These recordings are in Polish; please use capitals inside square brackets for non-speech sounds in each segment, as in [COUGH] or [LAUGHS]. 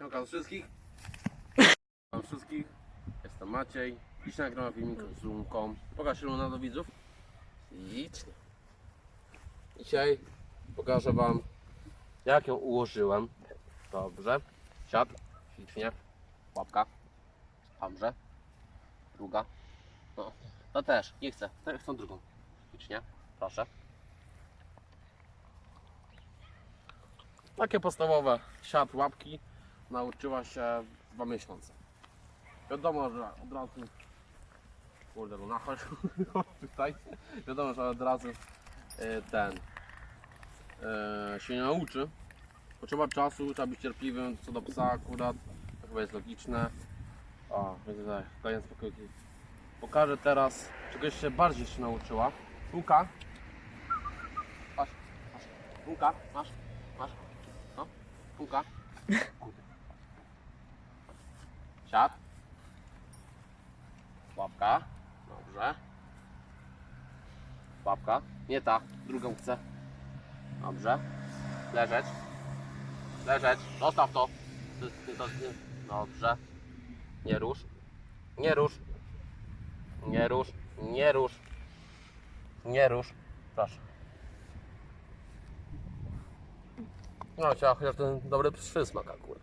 Siemka wszystkich. Witam wszystkich. Jestem Maciej. Dziś nagrałem filmik z Lunką. Pokaż Luna do widzów. Licznie. Dzisiaj pokażę Wam jak ją ułożyłem. Dobrze. Siad. Ślicznie. Łapka. Dobrze. Druga. No. To też. Nie chcę. To chcę drugą. Ślicznie. Proszę. Takie podstawowe siad łapki nauczyła się dwa miesiące. Wiadomo, że od razu kurde no chodź [LAUGHS] tutaj. Wiadomo, że od razu e, ten e, się nie nauczy. Potrzeba czasu, trzeba być cierpliwym co do psa akurat. To chyba jest logiczne. O, więc daję spokój. Pokażę teraz, czegoś się bardziej się nauczyła. Łuka. Masz, masz. Łuka, masz, masz. No, Łuka. [LAUGHS] Siad. Łapka. Dobrze. Łapka. Nie ta. Drugą chcę. Dobrze. Leżeć. Leżeć. Zostaw to. Dobrze. Nie rusz. Nie rusz. Nie rusz. Nie rusz. Nie rusz. Proszę. No, chciała chociaż ten dobry przysmak akurat.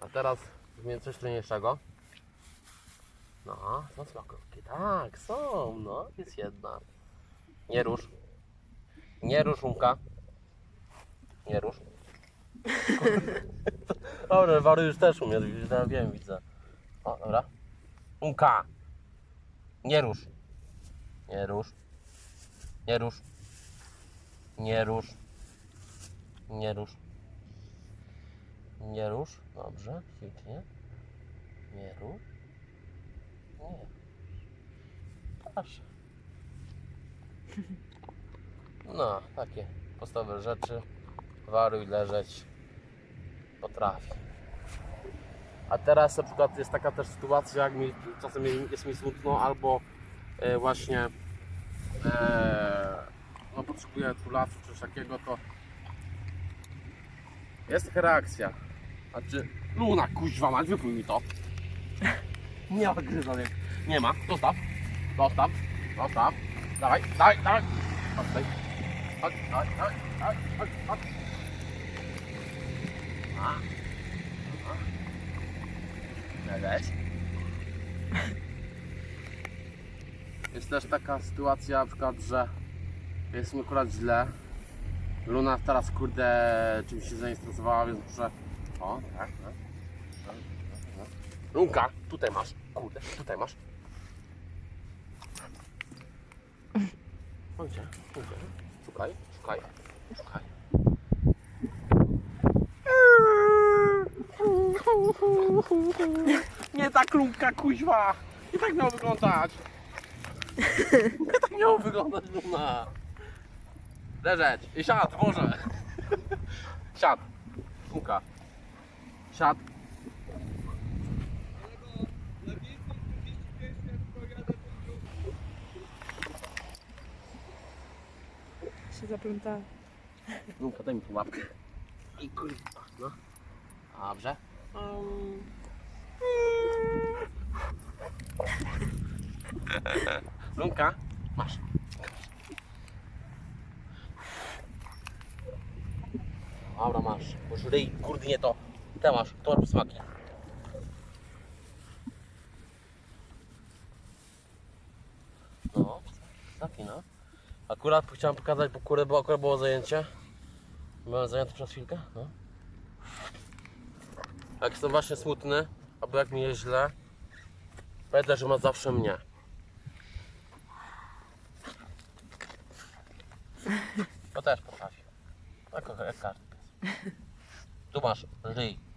A teraz zmienię coś trudniejszego. No, są smakowki. Tak, są, no, jest jedna. Nie rusz. Nie rusz, Umka. Nie rusz. [LAUGHS] Dobra, Wary już też umie, ja wiem, widzę. O, dobra. Umka. Nie rusz. Nie rusz. Nie rusz. Nie rusz. Nie rusz. Nie rusz. Dobrze, ślicznie. Nie rusz. Nie. Proszę. No, takie podstawowe rzeczy. Waruj, leżeć. Potrafi. A teraz na przykład jest taka też sytuacja, jak mi czasem jest mi smutno, albo e, właśnie e, no potrzebuję tulasu czy coś takiego, to jest taka reakcja. Znaczy, Luna, kuźwa mać, wypój mi to. Nie ma gryzonek. Nie ma. Zostaw. Zostaw. Zostaw. Dawaj, dawaj, dawaj. Chodź tutaj. Chodź, dawaj, dawaj, dawaj, chodź, chodź. A. Jest też taka sytuacja na przykład, że jest mi akurat źle. Luna teraz kurde czymś się zainteresowała, więc muszę. O, tak. Lunka, tutaj masz. Kurde, tutaj masz. Chodźcie, chodźcie. Szukaj, szukaj, szukaj. Nie tak Lunka, kuźwa! Nie tak miało wyglądać! Nie tak miało wyglądać Luna! Leżeć i siad, może! Siad! Siad! się zaplątała. Lunka, daj mi tu łapkę. I kurwa, no. Dobrze. Lunka, masz. Dobra, masz. Już ryj, kurde nie to. Te masz, to masz. No, taki no. Akurat chciałem pokazać, bo kurde, bo akurat było zajęcie. Byłem zajęty przez chwilkę, no. Jak jestem właśnie smutny, albo jak mi jest źle, pamiętaj, że ma zawsze mnie. To też potrafi. Tak jak każdy pies. Tu masz ryj.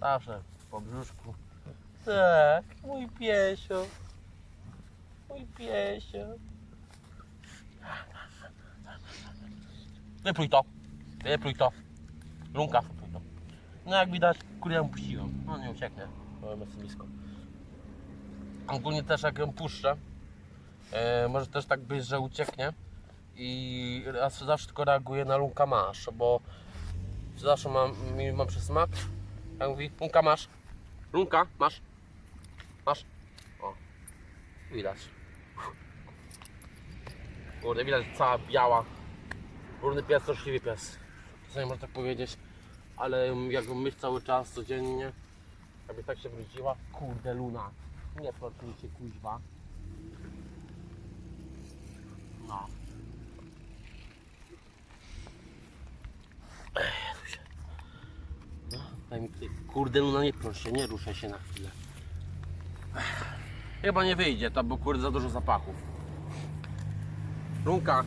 Zawsze po brzuszku. Tak, mój piesio. Mój piesio. Wypluj to. Wypluj to. Lunka, wypluj to. No jak widać, kurię ją puściłem. No nie ucieknie, bo jest blisko. Ogólnie też jak ją puszczę, e, może też tak być, że ucieknie. I raz zawsze tylko reaguję na lunka masz, bo zawsze mam, mam przysmak. Jak mówi, lunka masz, lunka masz, masz. O, widać. Kurde, widać cała biała. Brudny pies, troszliwy pies. Czasami można tak powiedzieć, ale jak myć cały czas, codziennie, jakby tak się wróciła. Kurde, Luna, nie płacz mi się kuźwa. No. Ej, Jezu się. No, Kurde, Luna, nie proszę nie ruszaj się na chwilę. Chyba nie wyjdzie to, bo kurde za dużo zapachów. Lunka.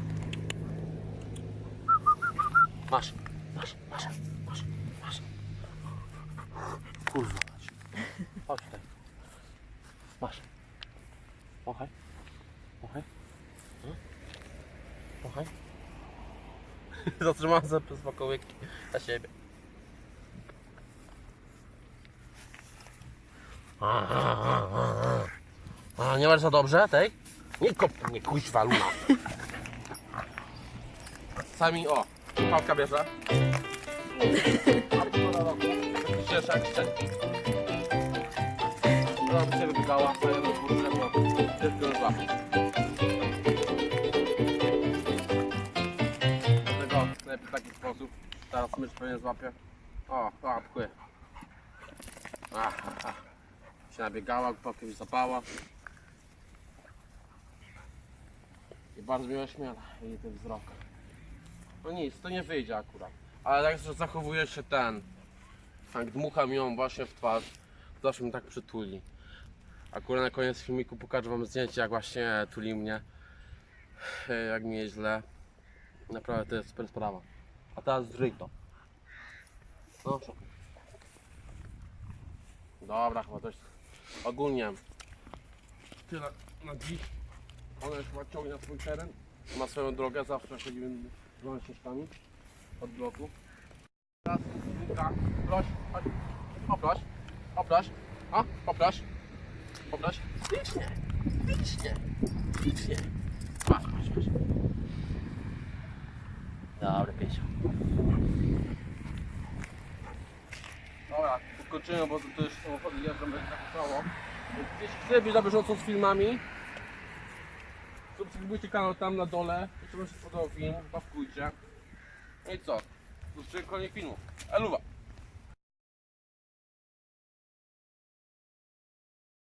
Masz, masz, masz, masz, masz. Kurwa, masz. Chodź tutaj. Masz. Pochaj. Pochaj. No. Pochaj. [LAUGHS] Zatrzymałem sobie smakołyki na siebie. A, a, a, a, nie za dobrze tej? Nie kop mnie, kuźwa, luna. Sami, o, pałka bierze. Cieszę, chce. Ona by się wybiegała, to jedno kurczę, bo. Dlatego lepiej w taki sposób. Teraz mysz pewnie złapie. O, o, pchły. Ach. Się nabiegała, pokiem zapała. I bardzo mnie ośmiela jej ten wzrok. No nic, to nie wyjdzie akurat. Ale jak zachowuje się ten, jak dmucham ją właśnie w twarz, to zawsze tak przytuli. Akurat na koniec filmiku pokażę wam zdjęcie, jak właśnie tuli mnie. E, Jak mi jest źle. Naprawdę to jest super sprawa. A teraz zryj to. Szukaj. Dobra, chyba dość. Ogólnie tyle na dziś. Ona już chyba ciągnie swój teren. Ma swoją drogę, zawsze chodzimy dwoma ścieżkami od bloku. Teraz Luka, proś, chodź, poproś, poproś, o, poproś, poproś. Licznie, licznie, licznie. Patrz, patrz, patrz. Dobra, pięć. Dobra, skończymy, bo to już samochody jeżdżą, będzie tak. Jeśli chcecie być na bieżąco z filmami, subskrybujcie kanał tam na dole. Jeśli wam się spodobał film, łapkujcie. No i co? Już koniec filmu. Eluwa!